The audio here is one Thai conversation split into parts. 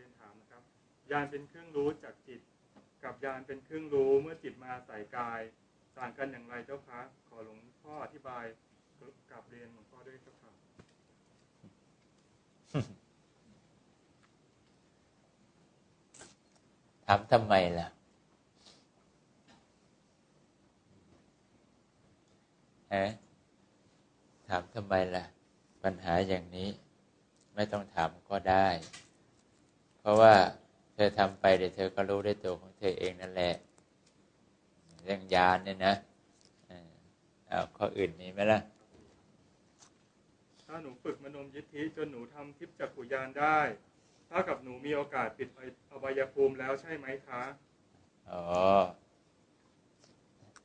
เรียนถามนะครับ ยานเป็นเครื่องรู้จากจิต กับยานเป็นเครื่องรู้เมื่อจิตมาใส่กาย ต่างกันอย่างไรเจ้าคะขอหลวงพ่ออธิบายกับเรียนหลวงพ่อด้วยเจ้าค่ะถามทำไมล่ะฮะถามทำไมล่ะ ปัญหาอย่างนี้ ไม่ต้องถามก็ได้ เพราะว่าเธอทำไปเดี๋ยวเธอก็รู้ได้ตัวของเธอเองนั่นแหละ เรื่องยานเนี่ยนะเอาข้ออื่นมีไหมล่ะ ถ้าหนูฝึกมโนมยิทธิจนหนูทำทิพย์จักขุยานได้ถ้ากับหนูมีโอกาสปิดอบายภูมิแล้วใช่ไหมคะอ๋อ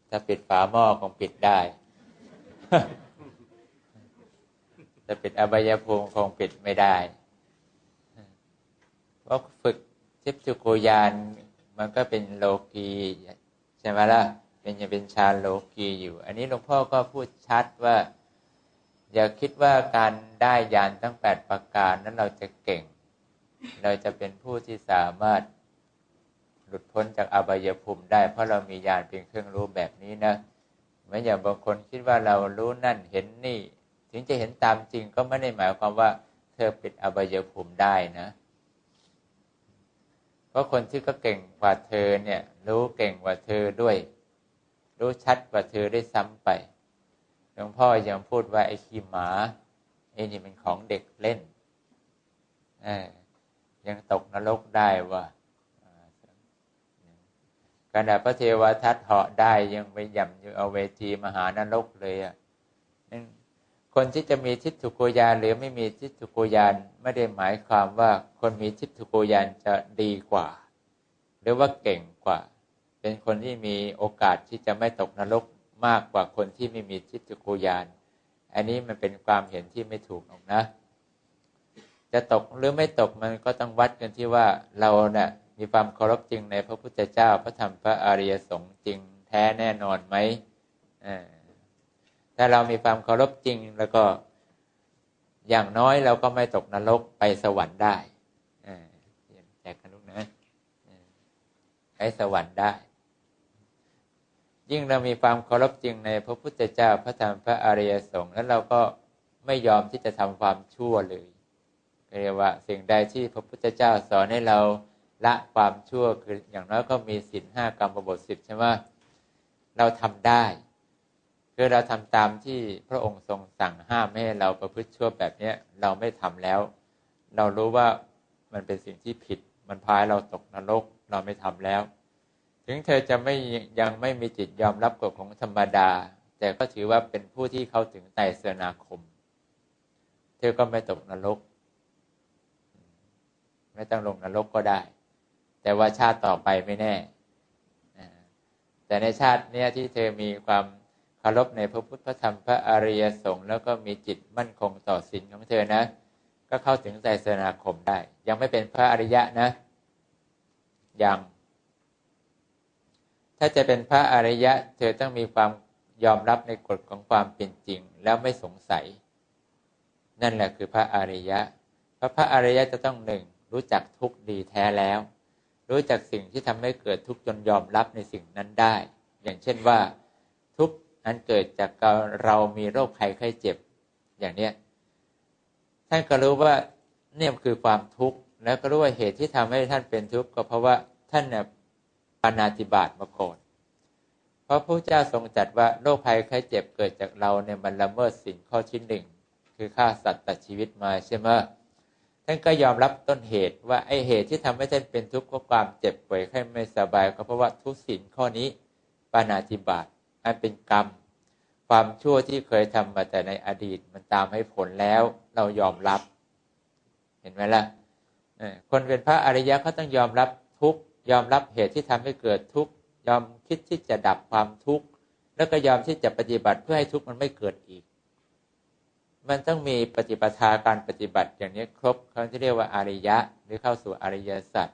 ถ้าปิดฝาหม้อคงปิดได้แต่ปิดอบายภูมิคงปิดไม่ได้ เพราะฝึกทิพย์จุโกยานมันก็เป็นโลกีใช่ไหมล่ะเป็นยังเป็นฌาโลกีอยู่ อันนี้หลวงพ่อก็พูดชัดว่า อย่าคิดว่าการได้ยานทั้งแปดประการนั้นเราจะเก่ง เราจะเป็นผู้ที่สามารถหลุดพ้นจากอบายภูมิได้ เพราะเรามียานเพียงเครื่องรู้แบบนี้นะไม่อย่างบางคนคิดว่าเรารู้นั่นเห็นนี่ ถึงจะเห็นตามจริงก็ไม่ได้หมายความว่า เธอปิดอบายภูมิได้นะ ราะคนที่ก็เก่งกว่าเธอเนี่ย รู้เก่งกว่าเธอด้วย รู้ชัดกว่าเธอได้ซ้ำไปหลวงพ่อยังพูดว่าไอ้ขี้หมาไอ้นี่เป็นของเด็กเล่นยังตกนรกได้ว่าขณะพระเทวทัตเหาะได้ยังไปย่ำอยู่เอาเวทีมหานรกเลยอะ คนที่จะมีทิฏฐุโกยานหรือไม่มีทิฏฐุโกยานไม่ได้หมายความว่าคนมีทิฏฐุโกยานจะดีกว่า หรือว่าเก่งกว่า เป็นคนที่มีโอกาสที่จะไม่ตกนรกมากกว่าคนที่ไม่มีทิฏฐุโกยาน อันนี้มันเป็นความเห็นที่ไม่ถูกหรอกนะ จะตกหรือไม่ตกมันก็ต้องวัดกันที่ว่าเราเนะ่ยมีความเคารพจริงในพระพุทธเจ้าพระธรรมพระอริยสงฆ์จริงแท้แน่นอนไหม ถ้าเรามีความเคารพจริงแล้วก็อย่างน้อยเราก็ไม่ตกนรกไปสวรรค์ได้แจกกันลูกนะไปสวรรค์ได้ ยิ่งเรามีความเคารพจริงในพระพุทธเจ้าพระธรรมพระอริยสงฆ์แล้วเราก็ไม่ยอมที่จะทำความชั่วเลยเรียกว่าสิ่งใดที่พระพุทธเจ้าสอนให้เราละความชั่วคืออย่างน้อยก็มีศีลห้ากรรมบทสิบใช่ไหมเราทำได้ คือเราทำตามที่พระองค์ทรงสั่งห้ามไม่ให้เราประพฤติชั่วแบบเนี้ยเราไม่ทำแล้ว เรารู้ว่ามันเป็นสิ่งที่ผิด มันพายเราตกนรกเราไม่ทำแล้ว ถึงเธอจะไม่ยังไม่มีจิตยอมรับกฎของธรรมดา แต่ก็ถือว่าเป็นผู้ที่เข้าถึงไตรเสนาคม เธอก็ไม่ตกนรก ไม่ต้องลงนรกก็ได้ แต่ว่าชาติต่อไปไม่แน่แต่ในชาติเนี้ยที่เธอมีความ คารพในพระพุทธธรรมพระอริยสงฆ์แล้วก็มีจิตมั่นคงต่อศีลของเธอนะ ก็เข้าถึงใจสนาคมได้ ยังไม่เป็นพระอริยะนะยังถ้าจะเป็นพระอริยะ เธอต้องมีความยอมรับในกฎของความเป็นจริง แล้วไม่สงสัย นั่นแหละคือพระอริยะพระพระอริยะจะต้องหนึ่งรู้จักทุกดีแท้แล้ว รู้จักสิ่งที่ทำให้เกิดทุกข์จนยอมรับในสิ่งนั้นได้ อย่างเช่นว่า ทุก ข์นั้นเกิดจากเรามีโรคภัยไข้เจ็บ อย่างเนี้ยท่านก็รู้ว่าเนี่ยคือความทุกข์แล้วก็รู้ว่าเหตุที่ทำให้ท่านเป็นทุกข์ก็เพราะว่าท่านเนี่ยปานาติบาตมาก่อนเพราะพระเจ้าทรงจัดว่าโรคภัยไข้เจ็บเกิดจากเราเนี่ยมันละเมิดสิ่งข้อชิ้นหนึ่งคือฆ่าสัตว์ตัดชีวิตมาใช่ไหมท่านก็ยอมรับต้นเหตุว่าไอเหตุที่ทำให้ท่านเป็นทุกข์เพราะความเจ็บป่วยไข้ไม่สบายก็เพราะว่าทุศีลข้อนี้ปานาติบาต อันเป็นกรรม ความชั่วที่เคยทำมาแต่ในอดีตมันตามให้ผลแล้วเรายอมรับ เห็นไหมล่ะคนเป็นพระอริยะเขาต้องยอมรับทุกยอมรับเหตุที่ทำให้เกิดทุกยอมคิดที่จะดับความทุกข์แล้วก็ยอมที่จะปฏิบัติเพื่อให้ทุกข์มันไม่เกิดอีก มันต้องมีปฏิปทาการปฏิบัติอย่างนี้ครบเขาที่เรียกว่าอริยะ หรือเข้าสู่อริยสัจ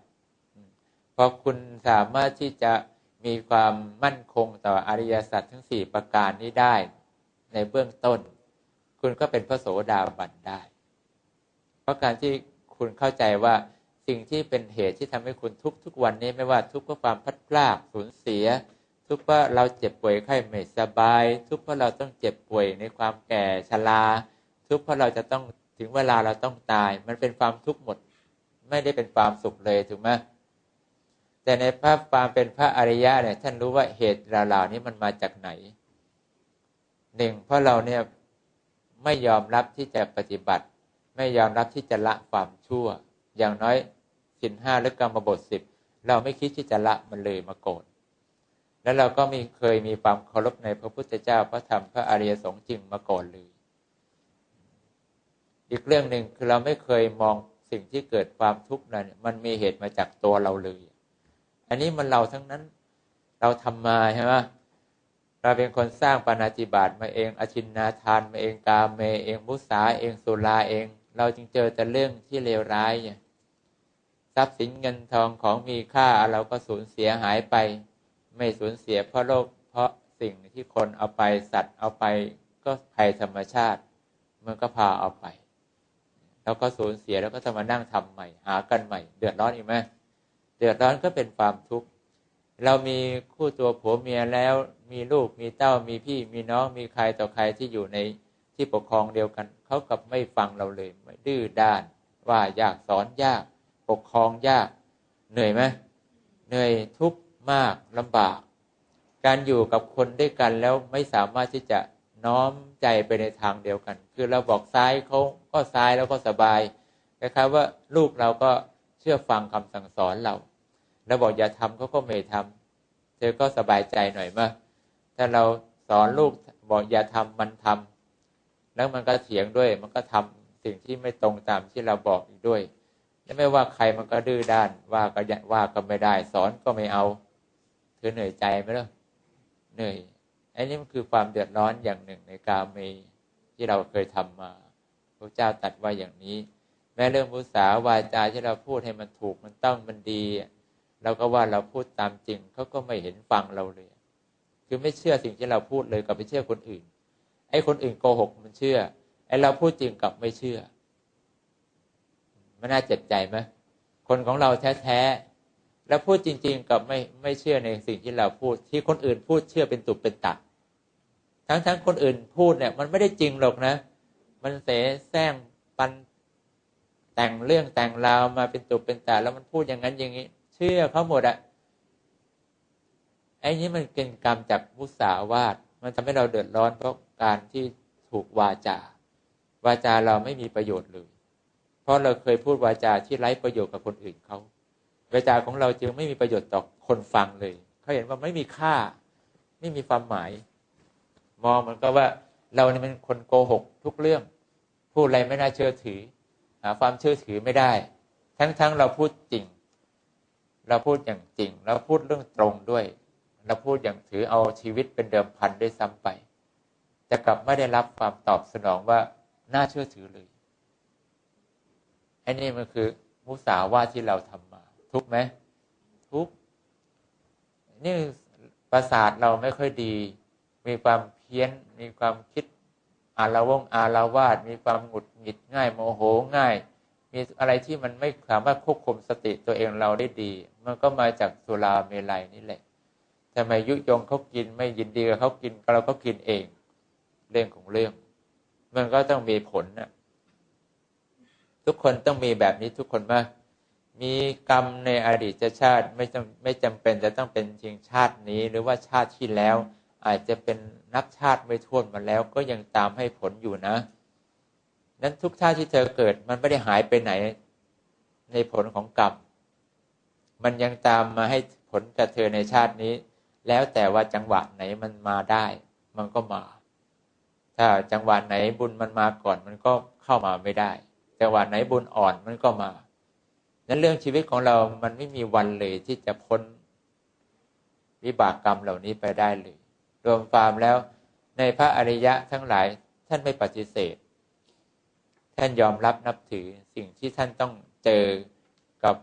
พอคุณสามารถที่จะ มีความมั่นคงต่ออริยสัจทั้งสี่ประการนี้ได้ในเบื้องต้น คุณก็เป็นพระโสดาบันได้ เพราะการที่คุณเข้าใจว่าสิ่งที่เป็นเหตุที่ทำให้คุณทุกทุกวันนี้ไม่ว่าทุกข์เพราะความพลัดพรากสูญเสีย ทุกข์เพราะเราเจ็บป่วยไข้ไม่สบาย ทุกข์เพราะเราต้องเจ็บป่วยในความแก่ชรา ทุกข์เพราะเราจะต้องถึงเวลาเราต้องตาย มันเป็นความทุกข์หมด ไม่ได้เป็นความสุขเลยถูกไหม แต่ในภาพความเป็นพระอริยะเนี่ยท่านรู้ว่าเหตุเหล่านี้มันมาจากไหนหนึ่งเพราะเราเนี่ยไม่ยอมรับที่จะปฏิบัติ ไม่ยอมรับที่จะละความชั่ว อย่างน้อยสินห้าหรือกรรมบทสิบเราไม่คิดที่จะละมันเลยมาโกรธแล้วเราก็มีเคยมีความเคารพในพระพุทธเจ้าพระธรรมพระอริยสงฆ์จริงมาก่อนเลย อีกเรื่องหนึ่งคือเราไม่เคยมองสิ่งที่เกิดความทุกข์นั้น มันมีเหตุมาจากตัวเราเลย อันนี้มันเราทั้งนั้น เราทำมาใช่ไหมเราเป็นคนสร้างปานาจิบาตมาเอง อชินนาทานมาเองกาเมเองมุสาเองสุราเอง เราจึงเจอแต่เรื่องที่เลวร้ายเนี่ยทรัพย์สินเงินทองของมีค่าเราก็สูญเสียหายไป ไม่สูญเสียเพราะโลกเพราะสิ่งที่คนเอาไปสัตว์เอาไปก็ภัยธรรมชาติ มันก็พาเอาไป แล้วก็สูญเสียแล้วก็จะมานั่งทำใหม่ หากันใหม่ เดือดร้อนอีกไหม เดือดร้อนก็เป็นความทุกข์เรามีคู่ตัวผัวเมียแล้วมีลูกมีเต้ามีพี่มีน้องมีใครต่อใครที่อยู่ในที่ปกครองเดียวกันเขากับไม่ฟังเราเลยไม่ดื้อด้าน ว่ายากสอนยาก ปกครองยาก เหนื่อยไหมเหนื่อยทุกข์มากลำบาก การอยู่กับคนด้วยกันแล้วไม่สามารถที่จะน้อมใจไปในทางเดียวกัน คือเราบอกซ้ายเขาก็ซ้ายแล้วก็สบายคล้ายๆว่าลูกเราก็เชื่อฟังคำสั่งสอนเรา เราบอกอย่าทำเขาก็ไม่ทำเธอก็สบายใจหน่อยมาถ้าเราสอนลูกบอกอย่าทำมันทำแล้วมันก็เถียงด้วย มันก็ทำสิ่งที่ไม่ตรงตามที่เราบอกอีกด้วยและไม่ว่าใครมันก็ดื้อด้าน ว่าก็ว่าก็ไม่ได้ สอนก็ไม่เอา เธอเหนื่อยใจไหมล่ะเหนื่อยอันนี้มันคือความเดือดร้อนอย่างหนึ่งในกาเมที่เราเคยทำมาพระเจ้าตัดว่าอย่างนี้ แม้เรื่องมุสาวาจาที่เราพูดให้มันถูกมันต้องมันดี เราก็ว่าเราพูดตามจริงเขาก็ไม่เห็นฟังเราเลย คือไม่เชื่อสิ่งที่เราพูดเลยกับไปเชื่อคนอื่น ไอ้คนอื่นโกหกมันเชื่อ ไอ้เราพูดจริงกับไม่เชื่อมันน่าเจ็บใจไหมคนของเราแท้ๆแล้วพูดจริง ๆ กับไม่ไม่เชื่อในสิ่งที่เราพูด ที่คนอื่นพูดเชื่อเป็นตุเป็นตักทั้งๆคนอื่นพูดเนี่ยมันไม่ได้จริงหรอกนะ มันเสแสร้งปันแต่งเรื่องแต่งราวมาเป็นตุเป็นตาแล้วมันพูดอย่างนั้นอย่างนี้ ชื่อเขาหมดอะไอ้นี้มันเป็นกรรมจากมุสาวาทมันทำให้เราเดือดร้อนเพราะการที่ถูกวาจา วาจาเราไม่มีประโยชน์เลย เพราะเราเคยพูดวาจาที่ไร้ประโยชน์กับคนอื่นเขาวาจาของเราจึงไม่มีประโยชน์ต่อคนฟังเลยเขาเห็นว่าไม่มีค่า ไม่มีความหมาย มองมันก็ว่าเราเนี่ยเป็นคนโกหกทุกเรื่อง พูดอะไรไม่น่าเชื่อถือ หาความเชื่อถือไม่ได้ ทั้งๆเราพูดจริง เราพูดอย่างจริง เราพูดเรื่องตรงด้วย เราพูดอย่างถือเอาชีวิตเป็นเดิมพันด้วยซ้ำไป แต่กลับไม่ได้รับความตอบสนองว่าน่าเชื่อถือเลยไอ้นี่มันคือมุสาวาที่เราทำมา ทุกไหมทุกนี่ประสาทเราไม่ค่อยดี มีความเพี้ยน มีความคิดอาละวงอาละวาด มีความหงุดหงิดง่าย โมโหง่าย มีอะไรที่มันไม่สามารถควบคุมสติตัวเองเราได้ดี มันก็มาจากสุราเมลัยนี่แหละทำไมยุยงเขากินไม่ยินดีกับเขากินเราก็กินเอง เรื่องของเรื่อง มันก็ต้องมีผลนะทุกคนต้องมีแบบนี้ทุกคนมามีกรรมในอดีตชาติไม่จำไม่จำเป็นจะต้องเป็นจริงชาตินี้ หรือว่าชาติที่แล้ว อาจจะเป็นนับชาติไม่ท้วนมาแล้วก็ยังตามให้ผลอยู่นะ นั้นทุกชาติที่เธอเกิด มันไม่ได้หายไปไหนในผลของกรรม มันยังตามมาให้ผลกับเธอในชาตินี้ แล้วแต่ว่าจังหวะไหนมันมาได้ มันก็มา ถ้าจังหวะไหนบุญมันมาก่อน มันก็เข้ามาไม่ได้ จังหวะไหนบุญอ่อนมันก็มา นั้นเรื่องชีวิตของเรา มันไม่มีวันเลยที่จะพ้นวิบากกรรมเหล่านี้ไปได้เลย รวมความแล้วในพระอริยะทั้งหลายท่านไม่ปฏิเสธ ท่านยอมรับนับถือสิ่งที่ท่านต้องเจอกับ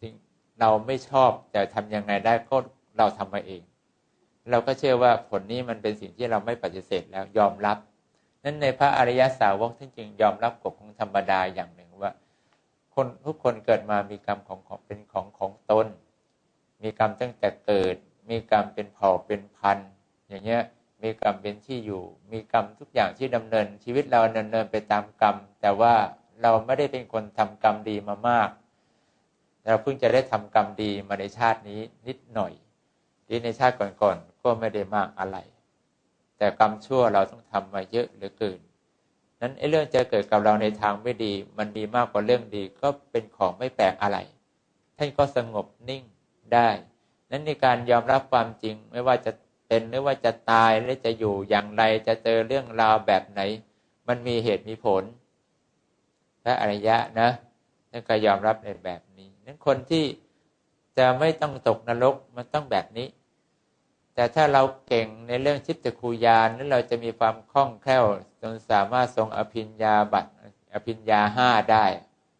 สิ่งเราไม่ชอบแต่ทำยังไงได้ก็เราทำมาเอง เราก็เชื่อว่าผลนี้มันเป็นสิ่งที่เราไม่ปฏิเสธแล้วยอมรับ นั้นในพระอริยสาวกท่านจึงยอมรับกฎของธรรมดาอย่างหนึ่งว่า คนทุกคนเกิดมามีกรรมของของเป็นของของตน มีกรรมตั้งแต่เกิด มีกรรมเป็นเผ่าเป็นพัน อย่างเงี้ย มีกรรมเป็นที่อยู่ มีกรรมทุกอย่างที่ดำเนิน ชีวิตเราดำเนินไปตามกรรม แต่ว่าเราไม่ได้เป็นคนทำกรรมดีมามาก เราเพิ่งจะได้ทำกรรมดีมาในชาตินี้นิดหน่อยที่ในชาติก่อนๆก็ไม่ได้มากอะไร แต่กรรมชั่วเราต้องทำมาเยอะเหลือเกินนั้นไอ้เรื่องจะเกิดกับเราในทางไม่ดี มันดีมากกว่าเรื่องดีก็เป็นของไม่แปลกอะไร ท่านก็สงบนิ่งได้ นั้นในการยอมรับความจริงไม่ว่าจะ เป็นหรือว่าจะตายหรือจะอยู่อย่างไรจะเจอเรื่องราวแบบไหน มันมีเหตุมีผล พระอริยะนะนั่นก็ยอมรับในแบบนี้นั้นคนที่จะไม่ต้องตกนรกมันต้องแบบนี้ แต่ถ้าเราเก่งในเรื่องชิตตคูยานนั้นเราจะมีความคล่องแคล่วจนสามารถทรงอภิญญาบัตรอภิญญาห้าได้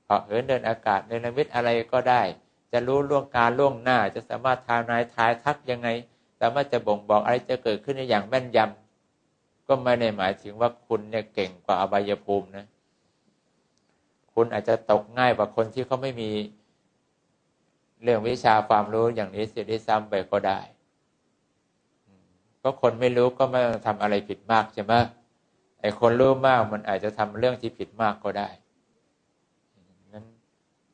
เหาะเหินเดินอากาศเดิมิตอะไรก็ได้ จะรู้ล่วงการล่วงหน้าจะสามารถทานายทายทักยังไง สามารถจะบ่งบอกอะไรจะเกิดขึ้นในอย่างแม่นยำก็ไม่ได้หมายถึงว่าคุณเนี่ยเก่งกว่าอบายภูมินะ คุณอาจจะตกง่ายกว่าคนที่เขาไม่มีเรื่องวิชาความรู้อย่างนี้เสียด้วยซ้ำไปก็ได้เพราะคนไม่รู้ก็ไม่ทำอะไรผิดมากใช่ไหมไอ้คนรู้มากมันอาจจะทำเรื่องที่ผิดมากก็ได้นั้น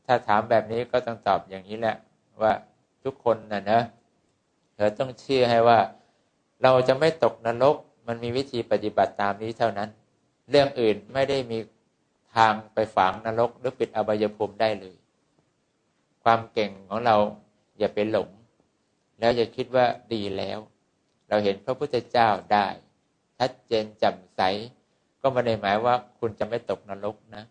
ถ้าถามแบบนี้ก็ต้องตอบอย่างนี้แหละ ว่าทุกคนนะนะ เธอต้องเชื่อให้ว่า เราจะไม่ตกนรก มันมีวิธีปฏิบัติตามนี้เท่านั้น เรื่องอื่นไม่ได้มีทางไปฝังนรกหรือปิดอบายภูมิได้เลย ความเก่งของเราอย่าไปหลง แล้วอย่าคิดว่าดีแล้ว เราเห็นพระพุทธเจ้าได้ชัดเจนแจ่มใส ก็ไม่ได้หมายว่าคุณจะไม่ตกนรกนะ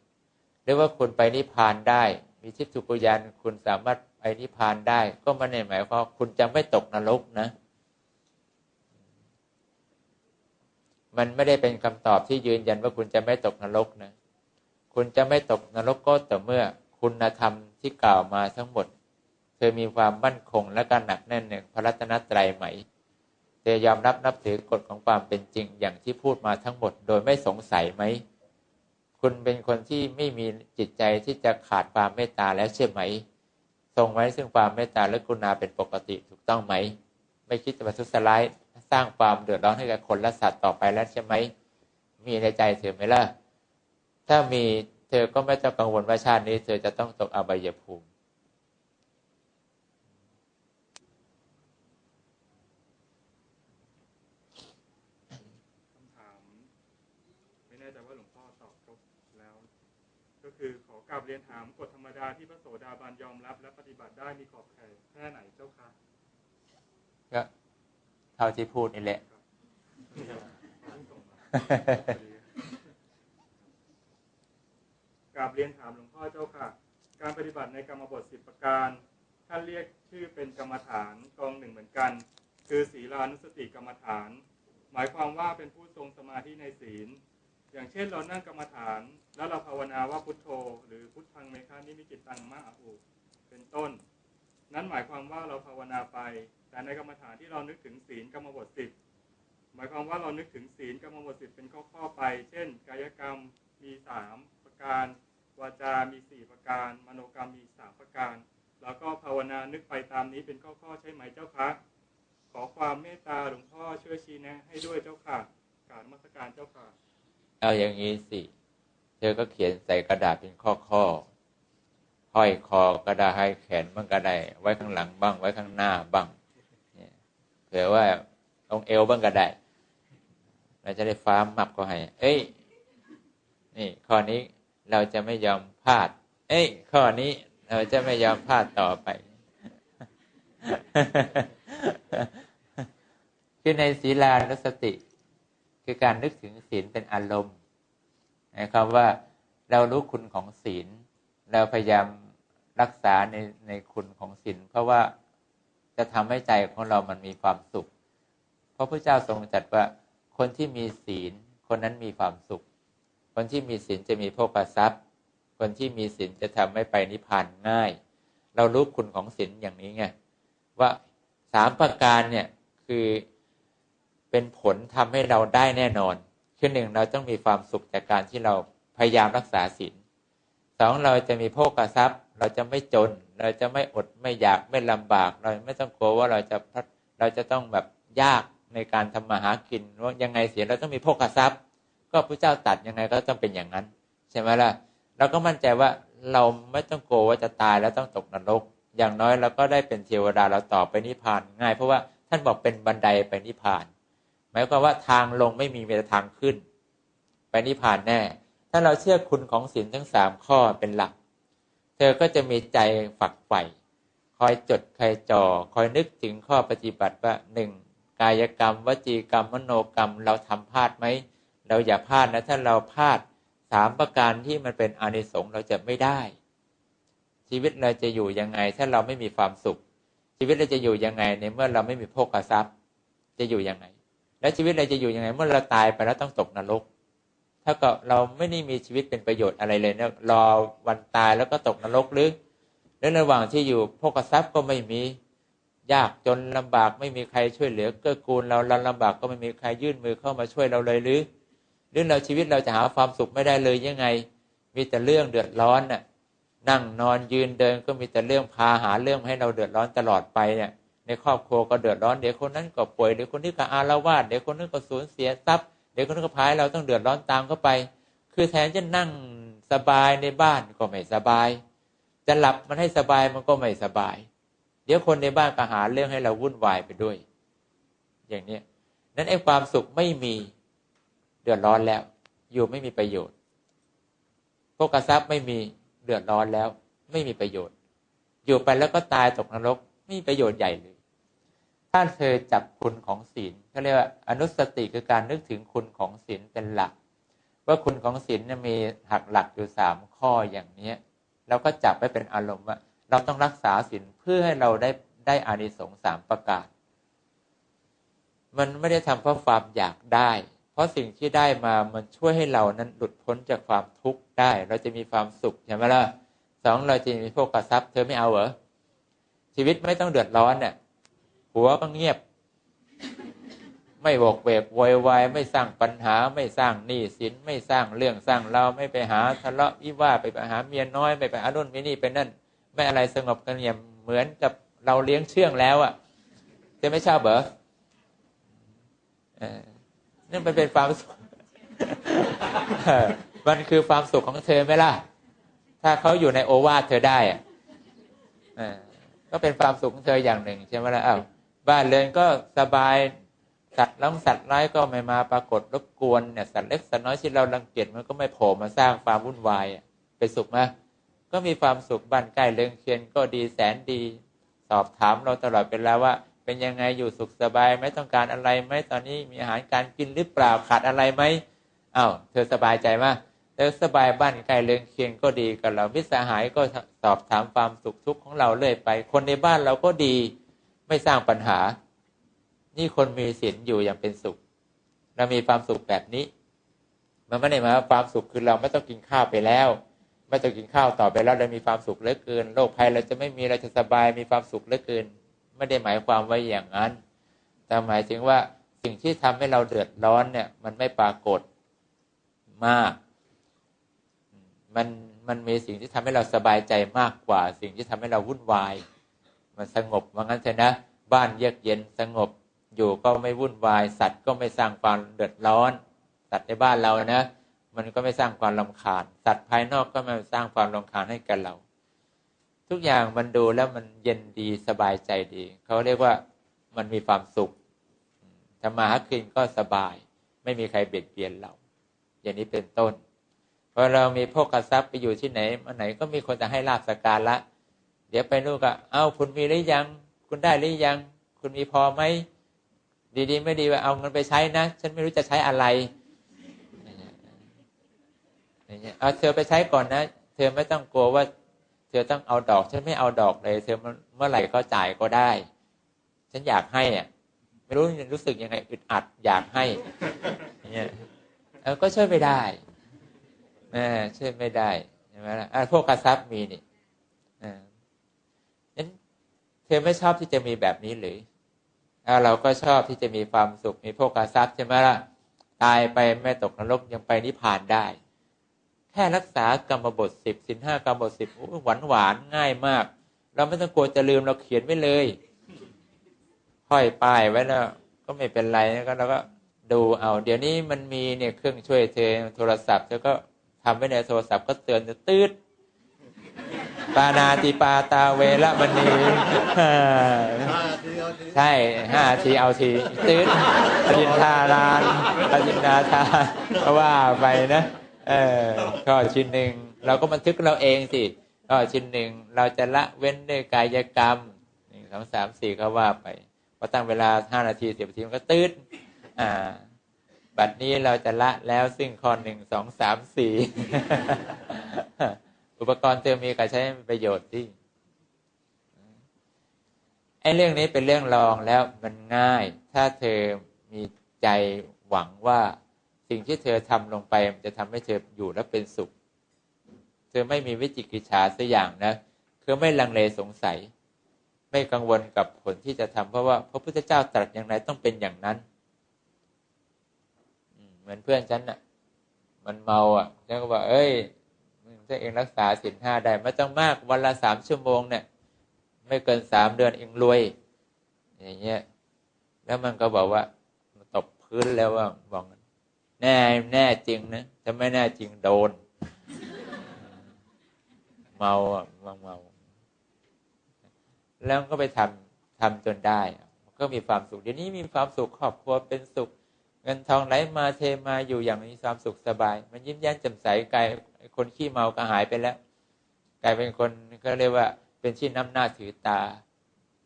หรือว่าคุณไปนิพพานได้ มีทิพย์สุกยานคุณสามารถ นิพพานได้ก็ไม่ได้หมายคว่าคุณจะไม่ตกนรกนะ มันไม่ได้เป็นคำตอบที่ยืนยันว่าคุณจะไม่ตกนรกนะ คุณจะไม่ตกนรกก็ต่อเมื่อคุณธรรมที่กล่าวมาทั้งหมด เธอมีความมั่นคงและการหนักแน่นในพระรัตนตรัยไหม เธอยอมรับนับถือกฎของความเป็นจริงอย่างที่พูดมาทั้งหมด โดยไม่สงสัยไหม คุณเป็นคนที่ไม่มีจิตใจที่จะขาดความเมตตาแล้วใช่ไหม ทรงไว้ซึ่งความเมตตาและกรุณาเป็นปกติถูกต้องไหม ไม่คิดจะประทุษร้ายสร้างความเดือดร้อนให้กับคนและสัตว์ต่อไปแล้วใช่ไหม มีในใจเธอไหมล่ะ ถ้ามีเธอก็ไม่ต้องกังวลว่าชาตินี้ เธอจะต้องตกอบายภูมิ คือขอกลับเรียนถามกฎธรรมดาที่พระโสดาบันยอมรับ และปฏิบัติได้มีขอบเขตแค่ไหนเจ้าคะก็เท่าที่พูดนี่แหละกราบเรียนถามหลวงพ่อเจ้าค่ะ การปฏิบัติในกรรมบทสิบประการท่านเรียกชื่อเป็นกรรมฐานกองหนึ่งเหมือนกัน คือศีลานุสติกรรมฐาน หมายความว่าเป็นผู้ทรงสมาธิในศีล อย่างเช่นเรานั่งกรรมฐาน แล้วเราภาวนาว่าพุทโธ หรือพุทธังเมฆานิมิจิตตังมาอุเป็นต้น นั้นหมายความว่าเราภาวนาไป แต่ในกรรมฐานที่เรานึกถึงศีลกรรมบทสิบหมายความว่าเรานึกถึงศีลกรรมบทสิบเป็นข้อๆไป เช่น กายกรรมมีสามประการวาจา มีสี่ประการ มโนกรรมมีสามประการ แล้วก็ภาวนานึกไปตามนี้เป็นข้อๆใช่ไหมเจ้าคะขอความเมตตาหลวงพ่อช่วยชี้แนะให้ด้วยเจ้าค่ะ การมัสการเจ้าค่ะ เอาอย่างนี้สิ เธอก็เขียนใส่กระดาษเป็นข้อข้อห้อยคอกระดาษให้แขนบ้างก็ได้ ไว้ข้างหลังบ้าง ไว้ข้างหน้าบ้างเผื่อว่าตรงเอวบ้างก็ได้เราจะได้ฟ้ามับก็ให้ เอ้ย นี่ข้อนี้เราจะไม่ยอมพลาด เอ้ย ข้อนี้เราจะไม่ยอมพลาดต่อไป คือในศีลานุสติ คือการนึกถึงศีลเป็นอารมณ์หมายความว่าเรารู้คุณของศีล เราพยายามรักษาในในคุณของศีลเพราะว่าจะทำให้ใจของเรามันมีความสุข เพราะพระเจ้าทรงจัดว่าคนที่มีศีล คนนั้นมีความสุข คนที่มีศีลจะมีโภคทรัพย์ คนที่มีศีลจะทำให้ไปนิพพานง่าย เรารู้คุณของศีลอย่างนี้ไงว่าสามประการเนี่ยคือ เป็นผลทำให้เราได้แน่นอนคือหนึ่งเราต้องมีความสุขจากการที่เราพยายามรักษาศีลสองเราจะมีโภคทรัพย์ เราจะไม่จน เราจะไม่อดไม่อยากไม่ลำบาก เราไม่ต้องกลัวว่าเราจะเราจะต้องแบบยากในการทำมาหากินว่ายังไงเสียเราต้องมีโภคทรัพย์ ก็พระเจ้าตัดยังไงก็ต้องเป็นอย่างนั้น ใช่ไหมล่ะเราก็มั่นใจว่าเราไม่ต้องกลัวว่าจะตายแล้วต้องตกนรก อย่างน้อยเราก็ได้เป็นเทวดาเราต่อไปนิพพานง่าย เพราะว่าท่านบอกเป็นบันไดไปนิพพาน มายความว่าทางลงไม่มีมีแต่ทางขึ้น ไปนิพพานแน่ ถ้าเราเชื่อคุณของศีลทั้งสามข้อเป็นหลัก เธอก็จะมีใจฝักใฝ่คอยจดคอยจ่อคอยนึกถึงข้อปฏิบัติว่าหนึ่งกายกรรม วจีกรรม มโนกรรม เราทำพลาดไหมเราอย่าพลาดนะถ้าเราพลาดสามประการที่มันเป็นอนิสงส์เราจะไม่ได้ ชีวิตเราจะอยู่ยังไง ถ้าเราไม่มีความสุข ชีวิตเราจะอยู่ยังไงในเมื่อเราไม่มีโภคทรัพย์ จะอยู่ยังไง แล้วชีวิตเราจะอยู่ยังไง เมื่อเราตายไปแล้วต้องตกนรกถ้าก็เราไม่ได้มีชีวิตเป็นประโยชน์อะไรเลยนะรอวันตายแล้วก็ตกนรกหรือและระหว่างที่อยู่โภคทรัพย์ก็ไม่มียากจนลำบากไม่มีใครช่วยเหลือเกื้อกูลเราเราลำบากก็ไม่มีใครยื่นมือเข้ามาช่วยเราเลยหรือหรือเราชีวิตเราจะหาความสุขไม่ได้เลยยังไง มีแต่เรื่องเดือดร้อนน่ะนั่งนอนยืนเดินก็มีแต่เรื่องพาหาเรื่องให้เราเดือดร้อนตลอดไปเนี่ย ในครอบครัวก็เดือดร้อนเดี๋ยวคนนั้นก็ป่วยเดี๋ยวคนนี้ก็อาละวาดเดี๋ยวคนนั้นก็สูญเสียทรัพย์เดี๋ยวคนนั้นก็พายเราต้องเดือดร้อนตามเข้าไป คือแทนจะนั่งสบายในบ้านก็ไม่สบาย จะหลับมันให้สบายมันก็ไม่สบาย เดี๋ยวคนในบ้านก็หาเรื่องให้เราวุ่นวายไปด้วย อย่างนี้นั้นไอ้ความสุขไม่มีเดือดร้อนแล้ว อยู่ไม่มีประโยชน์พวกกระซับไม่มีเดือดร้อนแล้ว ไม่มีประโยชน์ อยู่ไปแล้วก็ตายตกนรกไม่มีประโยชน์ใหญ่เลย ถ้าเธอจับคุณของศีลเขาเรียกว่าอนุสติคือการนึกถึงคุณของศีลเป็นหลัก ว่าคุณของศีลมีหักหลักอยู่สามข้ออย่างเนี้ยเราก็จับไว้เป็นอารมณ์ว่า เราต้องรักษาศีลเพื่อให้เราได้ได้อานิสงส์สามประการ มันไม่ได้ทำเพราะความอยากได้ เพราะสิ่งที่ได้มามันช่วยให้เรานั้นหลุดพ้นจากความทุกข์ได้ เราจะมีความสุขใช่ไหมล่ะสองเราจะมีพวกกระซับเธอไม่เอาเหรอชีวิตไม่ต้องเดือดร้อนเนี่ย หัวก็เงียบ ไม่บกเวกโวยวายไม่สร้างปัญหาไม่สร้างหนี้สินไม่สร้างเรื่องสร้างเราไม่ไปหาทะเลาะวิวาไปไปหาเมียน้อยไม่ไปหารุ่นไม่นี่ไปนั่น ไม่อะไรสงบกันเงียบเหมือนกับเราเลี้ยงเชื่องแล้วอะ่ะจะไม่ชอบเหรอนั่นมันเป็นความสุขมันคือความสุขของเธอไหมล่ะ ถ้าเขาอยู่ในโอวาทเธอได้อะก็เป็นความสุขของเธออย่างหนึ่งใช่ไหมล่ะอ้าว บ้านเรือนก็สบายสัตว์ล้งสัตว์ร้ายก็ไม่มาปรากฏรบกวนเนี่ยสัตว์เล็กสัตว์น้อยที่เรารังเกียจมันก็ไม่โผล่มาสร้างความวุ่นวายเป็นสุขไหมก็มีความสุขบ้านใกล้เรือนเคียนก็ดีแสนดี สอบถามเราตลอดเป็นแล้วว่า เป็นยังไงอยู่สุขสบายไหมต้องการอะไรไหมตอนนี้มีอาหารการกินหรือเปล่าขาดอะไรไหมอ้าวเธอสบายใจมากเธอสบายบ้านใกล้เรือนเคียนก็ดีกับเรามิตรสหายก็สอบถามความสุขทุกข์ของเราเรื่อยไป คนในบ้านเราก็ดี ไม่สร้างปัญหา นี่คนมีศีลอยู่อย่างเป็นสุข เรามีความสุขแบบนี้ มันไม่ได้มาความสุขคือเราไม่ต้องกินข้าวไปแล้ว ไม่ต้องกินข้าวต่อไปแล้วเรามีความสุขเหลือเกิน โรคภัยเราจะไม่มีเราจะสบายมีความสุขเหลือเกิน ไม่ได้หมายความไว่าอย่างนั้น แต่หมายถึงว่าสิ่งที่ทำให้เราเดือดร้อนเนี่ย มันไม่ปรากฏมาก มันมันมีสิ่งที่ทำให้เราสบายใจมากกว่า สิ่งที่ทำให้เราวุ่นวาย มันสงบว่างั้นเถอะนะ บ้านเยือกเย็นสงบอยู่ก็ไม่วุ่นวาย สัตว์ก็ไม่สร้างความเดือดร้อน สัตว์ในบ้านเรานะ มันก็ไม่สร้างความลำคาญ สัตว์ภายนอกก็ไม่สร้างความลำคาญให้กับเรา ทุกอย่างมันดูแล้วมันเย็นดีสบายใจดี เขาเรียกว่ามันมีความสุขทำมาหากินก็สบาย ไม่มีใครเบียดเบียนเรา อย่างนี้เป็นต้นพอเรามีพกทรัพย์ไปอยู่ที่ไหนมาไหนก็มีคนจะให้ลาบสการละ ดี๋ยวไปนู่นก็เอ้าคุณมีหรือยัง คุณได้หรือยัง คุณมีพอไหม ดีๆ ไม่ดีว่าเอาเงินไปใช้นะ ฉันไม่รู้จะใช้อะไรอย่างเงี้ยเอาเธอไปใช้ก่อนนะ เธอไม่ต้องกลัวว่า เธอต้องเอาดอก ฉันไม่เอาดอกเลย เธอเมื่อไหร่ก็จ่ายก็ได้ ฉันอยากให้อะ ไม่รู้รู้สึกยังไงอึดอัดอยากให้เงี้ยเออก็ช่วยไม่ได้เออช่วยไม่ได้ใช่ไหมล่ะพวกกระซับมีนี่ เธอไม่ชอบที่จะมีแบบนี้หรือเราก็ชอบที่จะมีความสุขมีโภคทรัพย์ใช่ไหมล่ะตายไปไม่ตกนรกยังไปนิพพานได้ แค่รักษากรรมบทสิบสินห้ากรรมบทสิบหวานหวานง่ายมาก เราไม่ต้องกลัวจะลืมเราเขียนไว้เลยห้อยป้ายไว้แล้วก็ไม่เป็นไรก็เราก็ดูเอา เดี๋ยวนี้มันมีเนี่ยเครื่องช่วยเธอโทรศัพท์เธอก็ทำไว้ในโทรศัพท์ก็เตือนจะตืด ปานาติปาตาเวละมณีใช่ห้าทีเอาทีตื้นปรินทารานปรินนาทานก็ว่าไปนะ เออก็ชิ้นหนึ่งเราก็บันทึกเราเองสิก็ชิ้นหนึ่งเราจะละเว้นด้วยกายกรรมหนึ่งสองสามสี่ก็ว่าไปพอตั้งเวลาห้านาทีสิบนาทีมันก็ตื้นอ่า บัดนี้เราจะละแล้วซึ่งข้อหนึ่งสองสามสี่ อุปกรณ์เติมมีการใช้ประโยชน์ที่ไอ้เรื่องนี้เป็นเรื่องรองแล้วมันง่าย ถ้าเธอมีใจหวังว่าสิ่งที่เธอทำลงไป มันจะทำให้เธออยู่แล้วเป็นสุข เธอไม่มีวิจิกิจฉาสักอย่างนะคือไม่ลังเลสงสัย ไม่กังวลกับผลที่จะทำเพราะว่าพระพุทธเจ้าตรัสอย่างไรต้องเป็นอย่างนั้นเหมือนเพื่อนฉันน่ะ มันเมาอะฉันก็บอกเอ้ย ถ้าเองรักษาสินห้าได้ไม่ต้องมากวันละสามชั่วโมงเนี่ย ไม่เกินสามเดือนเองรวย อย่างเงี้ยแล้วมันก็บอกว่ามันตบพื้นแล้วว่าบอกแน่แน่จริงนะถ้าไม่แน่จริงโดน เมาอะเมาเมาแล้วก็ไปทำทำจนได้ก็มีความสุขเดี๋ยวนี้มีความสุขครอบครัวเป็นสุข เงินทองไหลมาเทมาอยู่อย่างมีความสุขสบาย มันยิ้มแย้มแจ่มใสกลาย คนขี้เมาก็หายไปแล้ว กลายเป็นคนก็เรียกว่าเป็นที่น้ำหน้าถือตา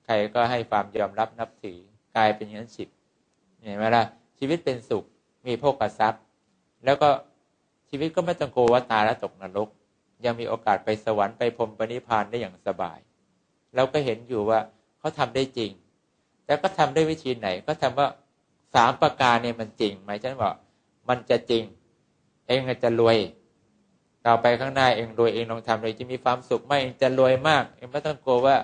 ใครก็ให้ความยอมรับนับถือกลายเป็นอย่างนั้นสิบเห็นไหมล่ะชีวิตเป็นสุขมีโภคทรัพย์ แล้วก็ชีวิตก็ไม่ต้องกลัวว่าตาแล้วตกนรก ยังมีโอกาสไปสวรรค์ไปพรมปณิพานได้อย่างสบาย เราก็เห็นอยู่ว่าเขาทำได้จริง แต่ก็ทำด้วิธีไหน ก็ทำว่าสามประการเนี่ยมันจริงไหมฉันบอกมันจะจริง เองจะรวย ต่อไปข้างหน้าเองรวยเองลองทำเลยจะมีความสุขไม่เองจะรวยมาก เองไม่ต้องกลัวว่า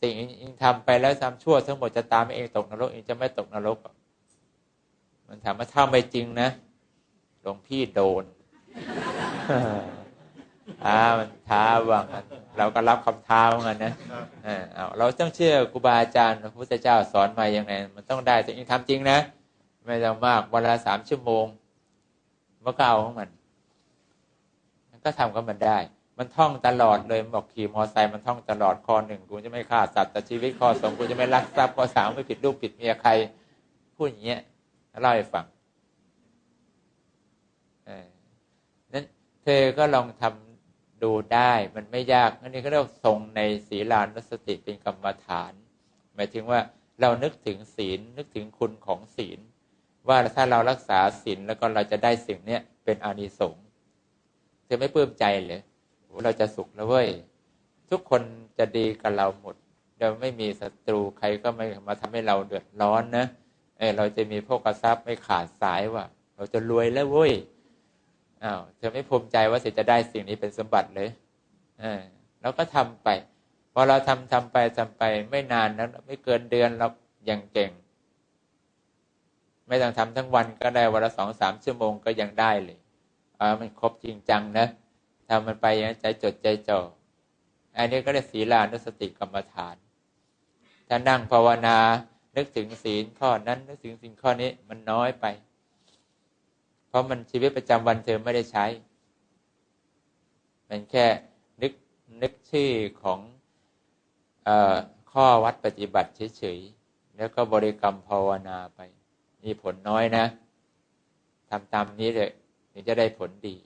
สิ่งเองทำไปแล้วทำชั่ว ทั้งหมดจะตามเองตกนรกเองจะไม่ตกนรก มันถามว่าถ้าไม่จริงนะหลวงพี่โดนท้ามันท้าว่างันเราก็รับคำท้าว่างันนะเอาเราต้องเชื่อครูบาอาจารย์พระพุทธเจ้าสอนมาอย่างไงมันต้องได้แต่เองทำจริงนะ ไม่ต้องมากวันละสามชั่วโมงมันก็เอาของมัน ก็ทำกับมันได้ มันท่องตลอดเลยบอกขี่มอไซค์มันท่องตลอดข้อหนึ่งกูจะไม่ฆ่าสัตว์แต่ชีวิตข้อสองกูจะไม่ลักทรัพย์ข้อสามไม่ผิดลูกผิดเมียใครพูดอย่างเงี้ยเล่าให้ฟังนั้นเธอก็ลองทำดูได้มันไม่ยากอันนี้ก็เรียกทรงในศีลานุสติเป็นกรรมฐาน หมายถึงว่าเรานึกถึงศีลนึกถึงคุณของศีล ว่าถ้าเรารักษาศีลแล้วก็เราจะได้สิ่งเนี้ยเป็นอานิสงส์ เธอไม่ปลื้มใจเลยเราจะสุขแล้วเว้ย ทุกคนจะดีกับเราหมด เราไม่มีศัตรูใครก็ไม่มาทำให้เราเดือดร้อนนะเออเราจะมีพวกทรัพย์ไม่ขาดสายว่ะ เราจะรวยแล้วเว้ยอ้าวเธอไม่ภูมิใจว่าเธอจะได้สิ่งนี้เป็นสมบัติเลยเออเราก็ทำไปพอเราทำทำไปทำไปไม่นานนะไม่เกินเดือนเรายังเก่ง ไม่ต้องทำทั้งวันก็ได้วันละสองสามชั่วโมงก็ยังได้เลย อ่ามันครบจริงจังนะทำมันไปอย่างใจจดใจจ่ออันนี้ก็เรียกศีลานุสติกรรมฐาน ถ้านั่งภาวนา นึกถึงศีลข้อนั้น นึกถึงสิ่งข้อนี้มันน้อยไป เพราะมันชีวิตประจำวันเธอไม่ได้ใช้ มันแค่นึกนึกชื่อของอข้อวัดปฏิบัติเฉยๆ แล้วก็บริกรรมภาวนาไป มีผลน้อยนะทำตามนี้เลย จะได้ผลดี